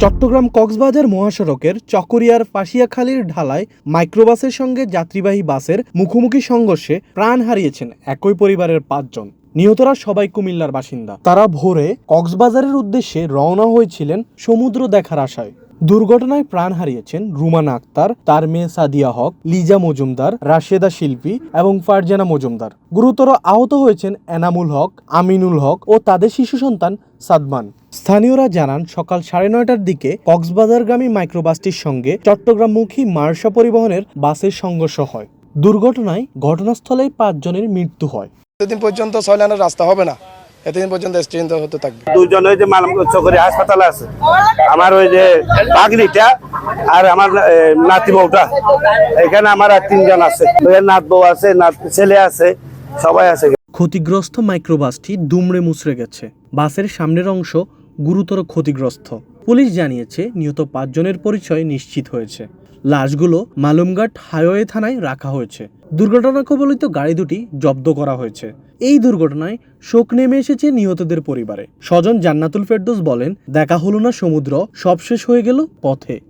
চট্টগ্রাম কক্সবাজার মহাসড়কের চকরিয়ার ফাঁসিয়াখালীর ঢালায় মাইক্রোবাসের সঙ্গে যাত্রীবাহী বাসের মুখোমুখি সংঘর্ষে প্রাণ হারিয়েছেন একই পরিবারের পাঁচজন। নিহতরা সবাই কুমিল্লার বাসিন্দা। তারা ভোরে কক্সবাজারের উদ্দেশ্যে রওনা হয়েছিলেন সমুদ্র দেখার আশায়। দুর্ঘটনায় প্রাণ হারিয়েছেন রুমানা আক্তার, তার মেয়ে সাদিয়া হক, লিজা মজুমদার, রাশেদা শিল্পী এবং ফারজানা মজুমদার। গুরুতর আহত হয়েছেন এনামুল হক, আমিনুল হক ও তাদের শিশু সন্তান সাদমান। স্থানীয়রা জানান, সকাল সাড়ে নয়টার দিকে কক্সবাজারগামী মাইক্রোবাসটির সঙ্গে চট্টগ্রামমুখী মার্শা পরিবহনের বাসের সংঘর্ষ হয়। দুর্ঘটনায় ঘটনাস্থলেই পাঁচজনের মৃত্যু হয়। এতদিন পর্যন্ত ছয় রাস্তা হবে না। এতদিন পর্যন্ত অ্যাক্সিডেন্ট হতে থাকবে। দুজন ওই যে মালাম চকরি হাসপাতালে আছে। আমার ওই যে বাগনিটা আর আমার নাতি বউটা। এখানে আমার আর তিনজন আছে। নাত বউ আছে নাত ছেলে আছে সবাই আছে। ক্ষতিগ্রস্ত মাইক্রোবাসটি দুমড়ে মুচড়ে গেছে। বাসের সামনের অংশ গুরুতর ক্ষতিগ্রস্ত। পুলিশ জানিয়েছে নিহত পাঁচজনের পরিচয় নিশ্চিত হয়েছে। লাশগুলো মালুমঘাট হাইওয়ে থানায় রাখা হয়েছে। দুর্ঘটনা কবলিত গাড়ি দুটি জব্দ করা হয়েছে। এই দুর্ঘটনায় শোক নেমে এসেছে নিহতদের পরিবারে। স্বজন জান্নাতুল ফেরদোস বলেন, দেখা হলো না সমুদ্র, সব শেষ হয়ে গেল পথে।